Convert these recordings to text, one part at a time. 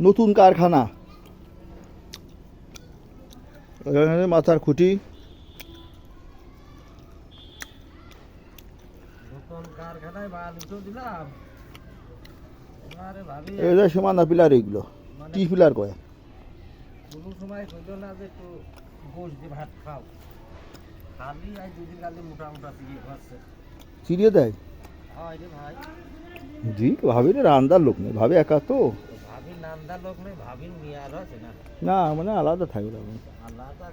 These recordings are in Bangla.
নতুন কারখানা। এখানে মাথার খুঁটি। ভাবি সীমানা পিলার এইগুলো মানে পিলার কয়? সময় না যে একটু গোশ দিয়ে ভাত খাও। খালি আজ দুদিন কালে মোটা মোটা সিঁড়ি খাচ্ছে চিরিয়ে দেয়? রে ভাই। জি ভাবির রান্দার লোক নেই ভাবি একা তো। তো লোক নেই ভাবির মিয়ার আছে না? না মানে আলাদা থাকবে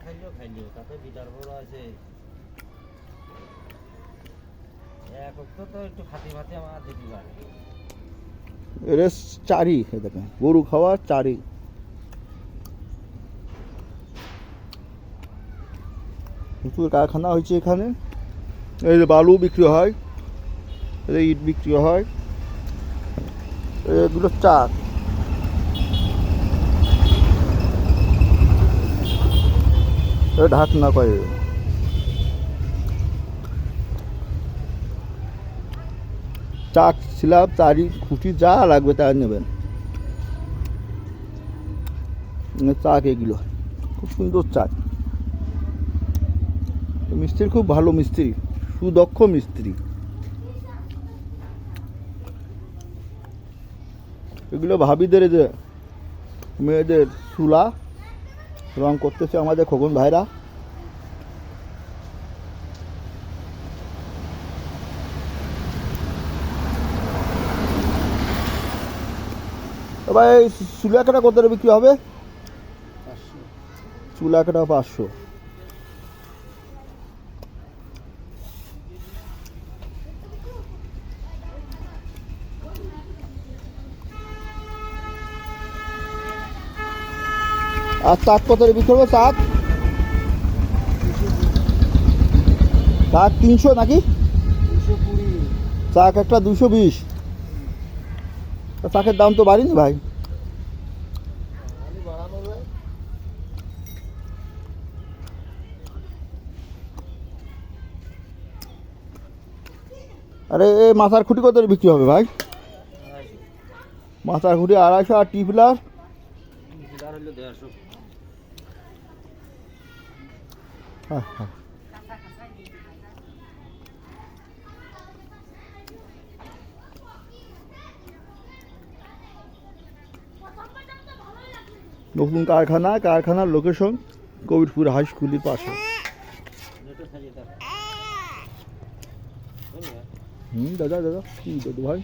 খাইলেও খাইলেও তাতে বিটার বড় আছে এর চারি গরু খাওয়া চারি প্রচুর কারখানা হয়েছে এখানে। এই যে বালু বিক্রি হয় এই ইট বিক্রি হয়। এগুলো চাক। ঢাকনা কয় চাক ছিলাম চারি খুঁটি যা লাগবে তা নেবেন। চাক এগুলো খুব সুন্দর চাক মিস্ত্রি খুব ভালো মিস্ত্রি, সুদক্ষ মিস্ত্রি। এগুলো ভাবিদের যে মেয়েদের চুলা রং করতেছে আমাদের খোকন ভাইরা। ভাই চুলা কাটা কত করে বিক্রি হবে? চুলা কাটা পাঁচশো। আর চাক কত বিক্রি হবে চাক চাক তিনশো নাকি? চাক একটা দুশো বিশ। চাকের দাম তো বাড়িনি ভাই। আরে এই মাথার খুঁটি কত বিক্রি হবে ভাই? মাথার খুঁটি আড়াইশো আর টিপলার দেড়শো নতুন কারখানা কারখানার লোকেশন কবিরপুর হাই স্কুলের পাশে। হুম দাদা দাদা কি দাদু ভাই